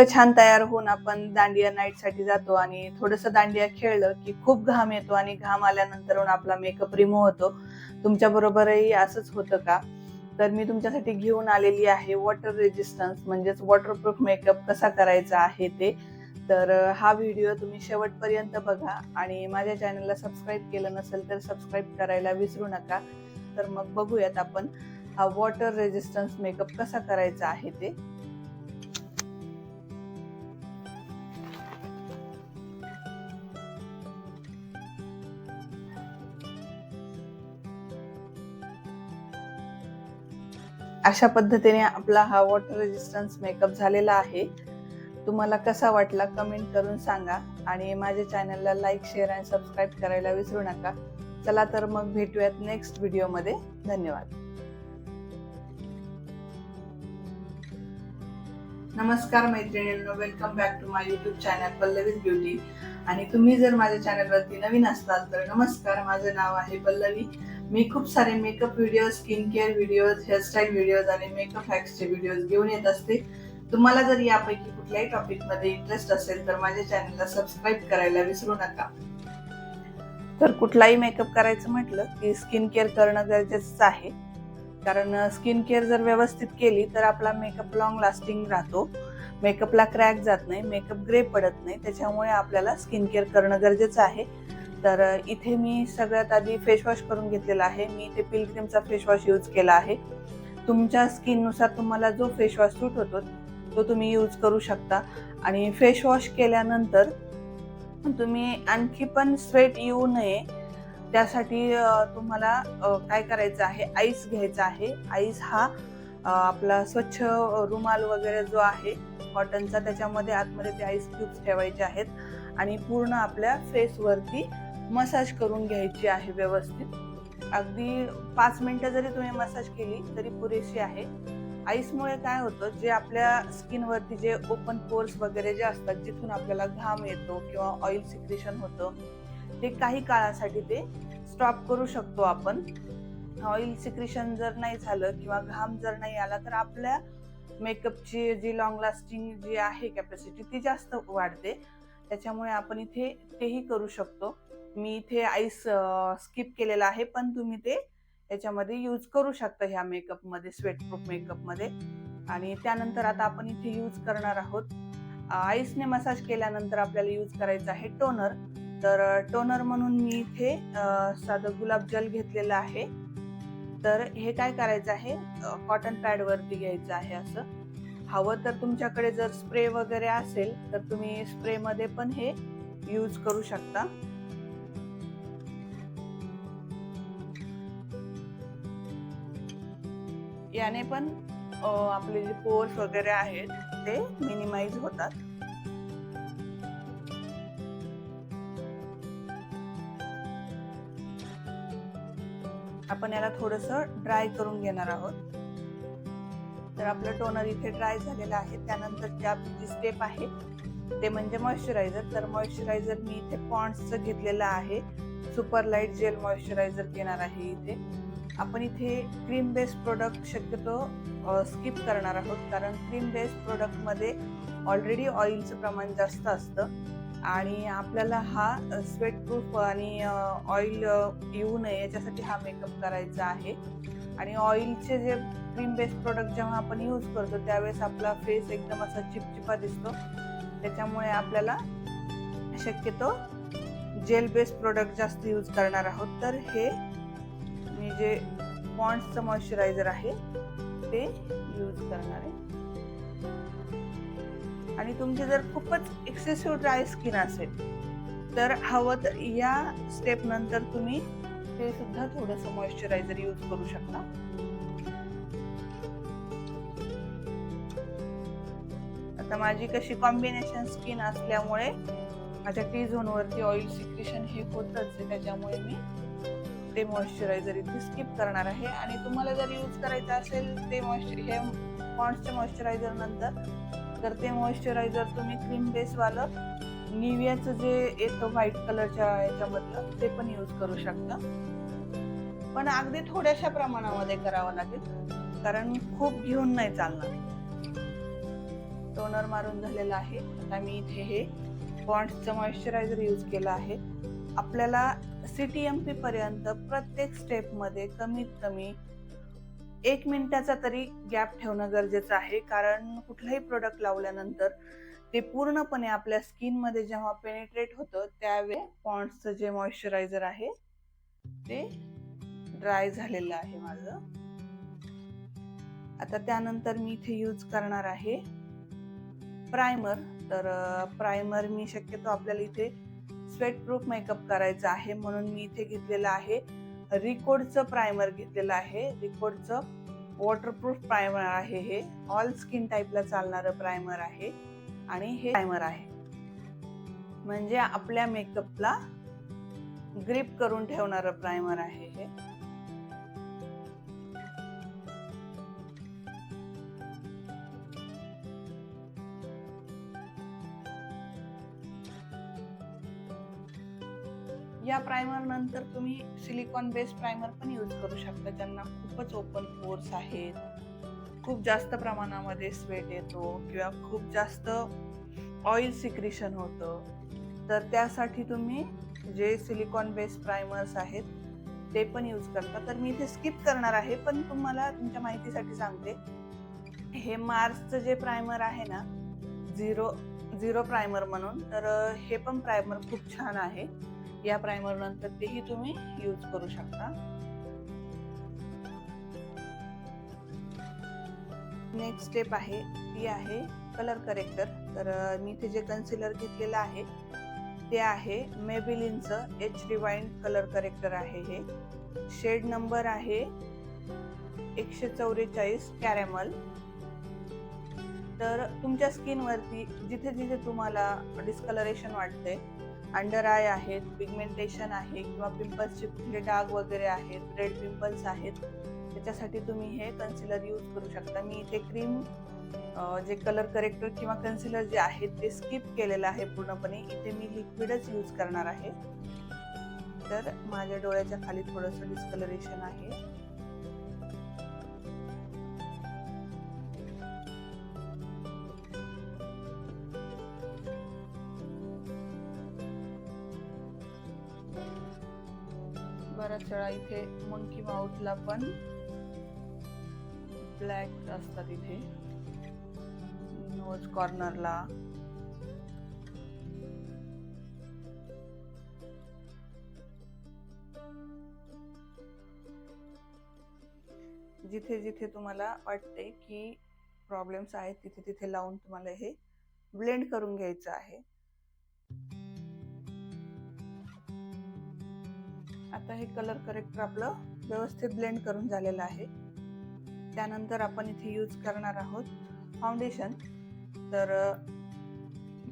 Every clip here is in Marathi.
इतकं छान तयार होऊन आपण दांडिया नाईटसाठी जातो आणि थोडस दांडिया खेळलं की खूप घाम येतो आणि घाम आल्यानंतर आपला मेकअप रिमूव्ह होतो. तुमच्या बरोबरही असंच होतं का? तर मी तुमच्यासाठी घेऊन आलेली आहे वॉटर रेजिस्टन्स म्हणजेच वॉटरप्रूफ मेकअप कसा करायचा आहे ते. तर हा व्हिडिओ तुम्ही शेवटपर्यंत बघा आणि माझ्या चॅनलला सबस्क्राईब केलं नसेल तर सबस्क्राईब करायला विसरू नका. तर मग बघूयात आपण हा वॉटर रेजिस्टन्स मेकअप कसा करायचा आहे ते. अशा पद्धतीने आपला हा वॉटर रेजिस्टन्स मेकअप झालेला आहे. तुम्हाला कसा वाटला कमेंट करून सांगा आणि माझ्या चॅनलला लाईक शेअर आणि सबस्क्राईब करायला विसरू नका. चला तर मग भेटूयात नेक्स्ट व्हिडिओमध्ये धन्यवाद. नमस्कार मैत्रिणींनो welcome back to my YouTube channel Pallavi beauty आणि तुम्ही जर माझ्या चॅनलवरती नवीन असताल तर नमस्कार माझं नाव आहे पल्लवी. मी खूप सारे makeup video skin care videos hairstyle videos आणि मेकअप हॅक्सचे व्हिडिओज घेऊन येत असते. तुम्हाला जर यापैकी कुठल्याही टॉपिकमध्ये इंटरेस्ट असेल तर माझ्या चॅनलला सबस्क्राईब करायला विसरू नका. तर कुठलाही मेकअप करायचं म्हटलं की स्किन केअर करणं गरजेचंच आहे. कारण स्किन केअर जर व्यवस्थित केली तर आपला मेकअप लॉंग लास्टिंग राहतो. मेकअपला क्रॅक जात नाही मेकअप ग्रे पडत नाही त्याच्यामुळे आपल्याला स्किन केअर करणं गरजेचं आहे. तर इथे मी सगळ्यात आधी फेशवॉश करून घेतलेला आहे. मी इथे पिलग्रीमचा फेशवॉश यूज केला आहे. तुमच्या स्किननुसार तुम्हाला जो फेशवॉश सूट होतो तो तुम्ही यूज करू शकता. आणि फेशवॉश केल्यानंतर तुम्ही आणखी पण स्वेट येऊ नये. त्यासाठी तुम्हाला काय करायचं आहे? आईस घ्यायचा आहे. आईस हा आपला स्वच्छ रुमाल वगैरे जो आहे कॉटनचा त्याच्यामध्ये आतमध्ये ते आईस क्यूब्स ठेवायचे आहेत. आणि पूर्ण आपल्या फेसवरती मसाज करून घ्यायची आहे व्यवस्थित. अगदी पाच मिनटं जरी तुम्ही मसाज केली तरी पुरेशी आहे. आईसमुळे काय होतं जे आपल्या स्किनवरती जे ओपन पोर्स वगैरे जे असतात जिथून आपल्याला घाम येतो किंवा ऑइल सिक्रेशन होतं ते काही काळासाठी ते स्टॉप करू शकतो आपण. ऑइल सिक्रेशन जर नाही झालं किंवा घाम जर नाही आला तर आपल्या मेकअपची जी लॉंग लास्टिंग जी आहे कॅपॅसिटी ती जास्त वाढते. त्याच्यामुळे आपण इथे तेही करू शकतो. मी इथे आईस स्किप केलेला आहे पण तुम्ही ते याच्यामध्ये यूज करू शकता ह्या मेकअपमध्ये स्वेट प्रूफ मेकअपमध्ये आणि त्यानंतर आता आपण इथे यूज करणार आहोत. आईसने मसाज केल्यानंतर आपल्याला यूज करायचं आहे टोनर तर टोनर म्हणून मी इथे साधं साधं गुलाबजल घेतलेलं आहे. तर हे काय करायचं आहे? कॉटन पॅडवरती घ्यायचं आहे असं. हवं तर तुमच्याकडे जर स्प्रे वगैरे असेल तर तुम्ही स्प्रेमध्ये पण हे यूज करू शकता. याने पण आपले जे पोर्स वगैरे आहेत ते मिनिमाइज होतात. आपण याला थोडस ड्राय करून घेणार आहोत. तर आपलं टोनर इथे ड्राय झालेलं आहे. त्यानंतर आपली जी स्टेप आहे ते म्हणजे मॉइश्चरायझर तर मॉइश्चरायझर मी इथे पॉन्ड्सचं घेतलेलं आहे. सुपर लाइट जेल मॉइश्चरायझर घेणार आहे इथे. आपण इथे क्रीम बेस्ड प्रोडक्ट शक्यतो स्किप करणार आहोत. कारण क्रीम बेस्ड प्रोडक्टमध्ये ऑलरेडी ऑइलचं प्रमाण जास्त असतं. आणि आपल्याला हा स्वेट प्रूफ आणि ऑइल येऊ नये याच्यासाठी हा मेकअप करायचा आहे. आणि ऑइलचे जे क्रीम बेस्ड प्रोडक्ट जेव्हा आपण यूज करतो त्यावेळेस आपला फेस एकदम असा चिपचिपा दिसतो. त्याच्यामुळे आपल्याला शक्यतो जेल बेस्ड प्रोडक्ट जास्त यूज करणार आहोत. तर हे जे पॉन्ड्सचं मॉइश्चरायझर आहे ते यूज करणार आहे. आणि तुमची जर खूपच एक्सेसिव्ह ड्राय स्किन असेल तर हवं तर या स्टेप नंतर तुम्ही ते सुद्धा थोडस मॉइश्चरायझर यूज करू शकता. आता माझी कशी कॉम्बिनेशन स्किन असल्यामुळे माझ्या टी झोनवरती ऑइल सिक्रेशन हे होतच आहे त्याच्यामुळे मी ते मॉइश्चरायझर इथे स्किप करणार आहे. आणि तुम्हाला जर यूज करायचं असेल ते मॉइश्चर हे पॉन्ड्सचे मॉइश्चरायझर नंतर तर ते मॉइश्चरायझर तुम्ही क्रीम बेसवालं निव्याचं जे येतं व्हाईट कलरच्या याच्यामधलं ते पण यूज करू शकता. पण अगदी थोड्याशा प्रमाणामध्ये करावं लागेल कारण खूप घेऊन नाही चालणार. टोनर मारून झालेला आहे. आता मी इथे हे पॉन्ड्सचं मॉइश्चरायझर यूज केलं आहे. आपल्याला सी टी एम पी पर्यंत प्रत्येक स्टेपमध्ये कमीत कमी एक मिनिटाचा तरी गॅप ठेवणं गरजेचं आहे. कारण कुठलंही प्रोडक्ट लावल्यानंतर ते पूर्णपणे आपल्या स्किनमध्ये जेव्हा पेनिट्रेट होतं त्यावेळी पॉन्ड्सचं जे मॉइश्चरायझर आहे ते ड्राय झालेलं आहे माझं. आता त्यानंतर मी इथे यूज करणार आहे प्रायमर तर प्रायमर मी शक्यतो आपल्याला इथे स्वेट प्रूफ मेकअप करायचा आहे म्हणून मी इथे घेतलेलं आहे. रिकोडचं प्रायमर घेतलेलं आहे. रिकोडचं वॉटरप्रूफ प्रायमर आहे हे. ऑल स्किन टाईपला चालणारं प्रायमर आहे. आणि हे प्रायमर आहे. म्हणजे आपल्या मेकअपला ग्रिप करून ठेवणारं प्रायमर आहे हे. या प्रायमर नंतर तुम्ही सिलिकॉन बेस्ड प्रायमर पण यूज करू शकता. ज्यांना खूपच ओपन पोर्स आहेत. खूप जास्त प्रमाणामध्ये स्वेट येतो किंवा खूप जास्त ऑइल सिक्रिशन होतं. तर त्यासाठी तुम्ही जे सिलिकॉन बेस्ड प्रायमर्स आहेत ते पण यूज करता. तर मी इथे स्किप करणार आहे पण तुम्हाला तुमच्या माहितीसाठी सांगते. हे मार्सचं जे प्रायमर आहे ना झिरो झिरो प्रायमर म्हणून तर हे पण प्रायमर खूप छान आहे. या प्रायमर नंतर तेही तुम्ही यूज करू शकता. नेक्स्ट स्टेप आहे ती आहे कलर करेक्टर तर मी इथे जे कन्सिलर घेतलेलं आहे ते आहे मेबिलिनचं एच रिवाइंड कलर करेक्टर आहे हे. शेड नंबर आहे एकशे चौवेचाळीस कॅरेमल तर तुमच्या स्किनवरती जिथे जिथे तुम्हाला डिस्कलरेशन वाटते अंडर आय आहेत पिगमेंटेशन आहे किंवा पिंपल्सचे कुठले डाग वगैरे आहेत रेड पिंपल्स आहेत त्याच्यासाठी तुम्ही हे कन्सिलर यूज करू शकता. मी इथे क्रीम जे कलर करेक्टर किंवा कन्सिलर जे आहे ते स्किप केलेलं आहे पूर्णपणे. इथे मी लिक्विडच यूज करणार आहे. तर माझ्या डोळ्याच्या खाली थोडंसं डिस्कलरेशन आहे. बऱ्याच इथे मंकी माउथला पण ब्लॅक असतात इथे. नोज कॉर्नरला जिथे जिथे तुम्हाला वाटते की प्रॉब्लेम्स आहेत तिथे तिथे लावून तुम्हाला हे ब्लेंड करून घ्यायचं आहे. आता हे कलर करेक्टर आपलं व्यवस्थित ब्लेंड करून झालेलं आहे. त्यानंतर आपण इथे यूज करणार आहोत फाउंडेशन तर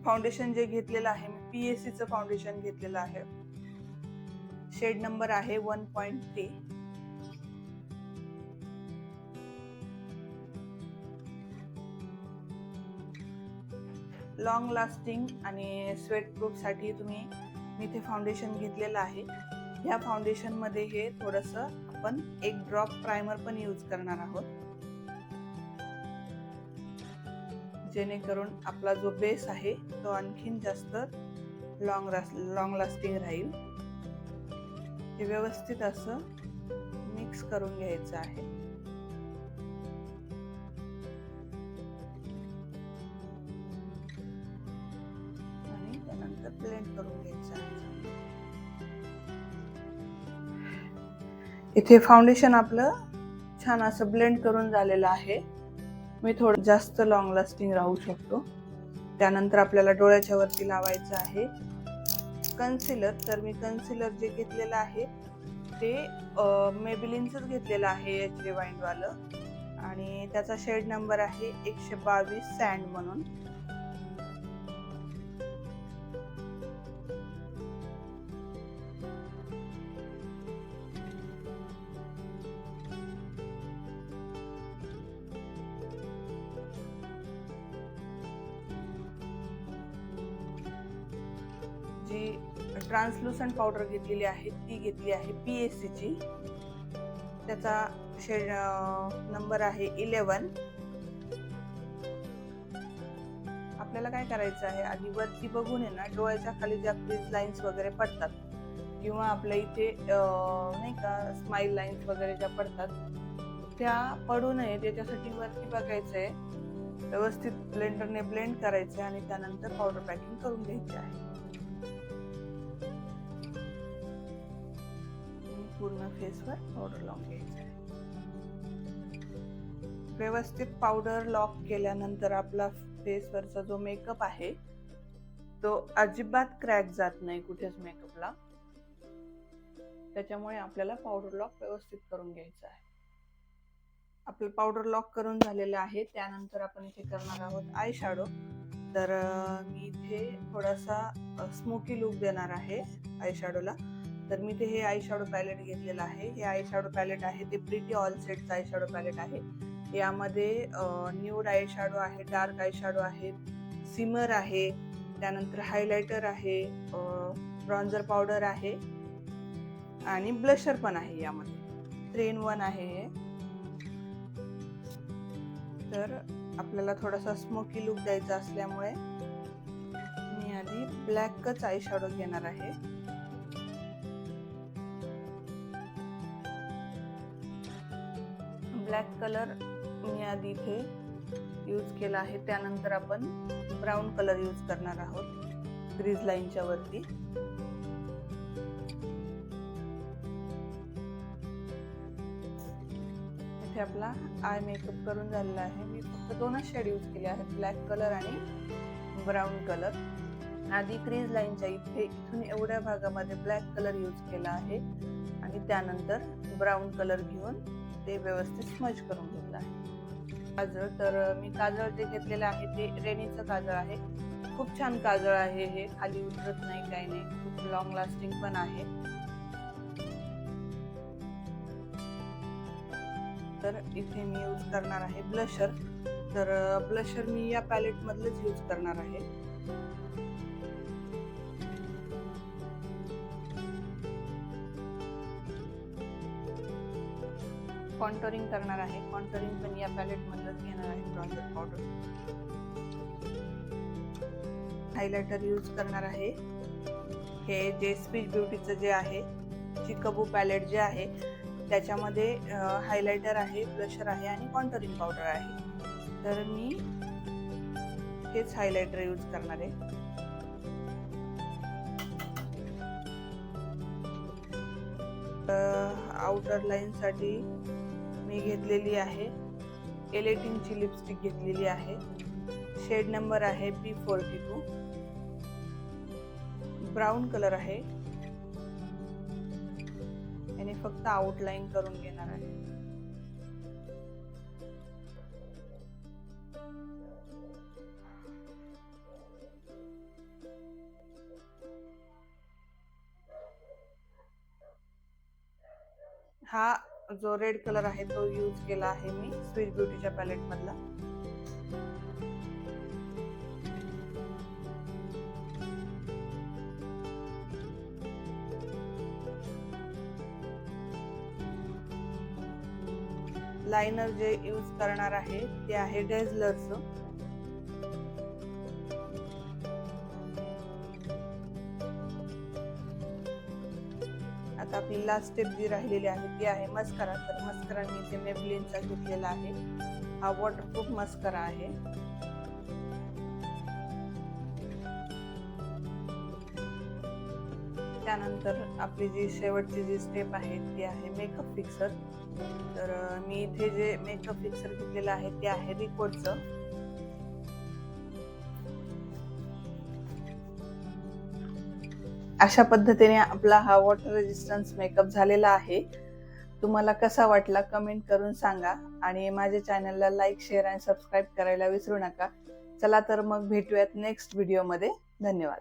फाउंडेशन जे घेतलेलं आहे मी पी एस सीचं फाउंडेशन घेतलेलं आहे. शेड नंबर आहे one point three long lasting आणि स्वेट प्रूफसाठी तुम्ही मी इथे फाउंडेशन घेतलेलं आहे. ह्या फाउंडेशनमध्ये हे थोडंसं आपण एक ड्रॉप प्रायमर पण यूज करणार आहोत. जेणेकरून आपला जो बेस आहे तो आणखीन जास्त लॉंग लॉंग लास्टिंग राहील. हे व्यवस्थित असं मिक्स करून घ्यायचं आहे. इथे फाउंडेशन आपलं छान असं ब्लेंड करून झालेलं आहे. मी थोडं जास्त लॉंग लास्टिंग राहू शकतो. त्यानंतर आपल्याला डोळ्याच्या वरती लावायचं आहे. कन्सिलर तर मी कन्सिलर जे घेतलेलं आहे ते मेबिलिनचंच घेतलेलं आहे एच वालं. आणि त्याचा शेड नंबर आहे एकशे बावीस सँड म्हणून. जी ट्रान्सलुसंट पावडर घेतलेली आहे ती घेतली आहे पी एस सीची त्याचा शे नंबर आहे इलेवन आपल्याला काय करायचं आहे आधी वरती बघून आहे ना डोळ्याच्या खाली ज्या क्रीज लाईन्स वगैरे पडतात किंवा आपल्या इथे नाही का स्माईल लाईन्स वगैरे ज्या पडतात त्या पडू नये. त्याच्यासाठी वरती बघायचं आहे व्यवस्थित ब्लेंडरने ब्लेंड करायचे आणि त्यानंतर पावडर पॅकिंग करून घ्यायचे आहे. पूर्ण फेसवर पावडर लावून आहे. व्यवस्थित पावडर लॉक केल्यानंतर आपला फेसवरचा जो मेकअप आहे तो अजिबात क्रॅक जात नाही कुठेच मेकअपला त्याच्यामुळे आपल्याला पावडर लॉक व्यवस्थित करून घ्यायचं आहे. आपलं पावडर लॉक करून झालेलं आहे त्यानंतर आपण इथे करणार आहोत आय शॅडो तर मी इथे थोडासा स्मोकी लुक देणार आहे आय शॅडोला तर मी ते हे आय शॅडो पॅलेट घेतलेलं आहे. हे आय शॅडो पॅलेट आहे ते प्रिटी ऑल सेटचं आय शॅडो पॅलेट आहे. यामध्ये न्यूड आय शॅडो आहे डार्क आय शॅडो आहे सिमर आहे त्यानंतर हायलायटर आहे ब्रॉन्झर पावडर आहे आणि ब्लशर पण आहे यामध्ये. थ्री इन वन आहे हे. तर आपल्याला थोडासा स्मोकी लुक द्यायचा असल्यामुळे मी आधी ब्लॅकच आय शॅडो घेणार आहे. ब्लॅक कलर मी आधी इथे यूज केला आहे. त्यानंतर आपण ब्राऊन कलर यूज करणार आहोत. ग्रीज लाईनच्या वरती. इथे आपला आय मेकअप करून झालेला आहे. मी फक्त दोनच शेड यूज केले आहेत. ब्लॅक कलर आणि ब्राऊन कलर आधी क्रीज लाईनच्या इथे इथून एवढ्या भागामध्ये ब्लॅक कलर यूज केला आहे. आणि त्यानंतर ब्राऊन कलर घेऊन ते व्यवस्थित स्मज करून घेतलं आहे काजळ तर मी काजळ जे घेतलेलं आहे ते रेनीचं काजळ आहे. खूप छान काजळ आहे हे. खाली उतरत नाही काही नाही. खूप लॉंग लास्टिंग पण आहे. तर इथे मी यूज करणार आहे ब्लशर तर ब्लशर मी या पॅलेटमधलंच यूज करणार आहे. कॉन्टरिंग करणार आहे. कॉन्टोरिंग पण या पॅलेट मधलंच घेणार आहे ब्रॉन्झर पावडर हायलायटर यूज करणार आहे. हे जे स्पीच ब्युटीचं जे आहे चिकबू पॅलेट जे आहे त्याच्यामध्ये हायलायटर आहे ब्लशर आहे आणि कॉन्टरिंग पावडर आहे. तर मी हेच हायलायटर यूज करणार आहे. आउटर लाईनसाठी मी घेतलेली आहे. एलेटिनची लिपस्टिक घेतलेली आहे. शेड नंबर आहे P forty two brown colour आहे. आणि फक्त आउटलाईन करून घेणार आहे. हा जो रेड कलर आहे तो यूज केला आहे मी स्वीट ब्युटीच्या पॅलेट मधला. लाइनर जे यूज करणार आहे ते आहे डेझलरचं आता लास्ट स्टेप जी राहिलेली आहे ती आहे मस्करा. तर मस्करा मी इथे मेबलिनचा घेतलेला आहे. हा वॉटरप्रूफ मस्करा आहे. त्यानंतर आपली जी शेवटची जी स्टेप आहे ती आहे मेकअप फिक्सर तर मी इथे जे मेकअप फिक्सर घेतलेलं आहे ते आहे रिकोडचं अशा पद्धतीने आपला हा वॉटर रेजिस्टन्स मेकअप झालेला आहे. तुम्हाला कसा वाटला कमेंट करून सांगा आणि माझ्या चॅनलला लाईक शेअर आणि सबस्क्राईब करायला विसरू नका. चला तर मग भेटूयात नेक्स्ट व्हिडिओमध्ये धन्यवाद.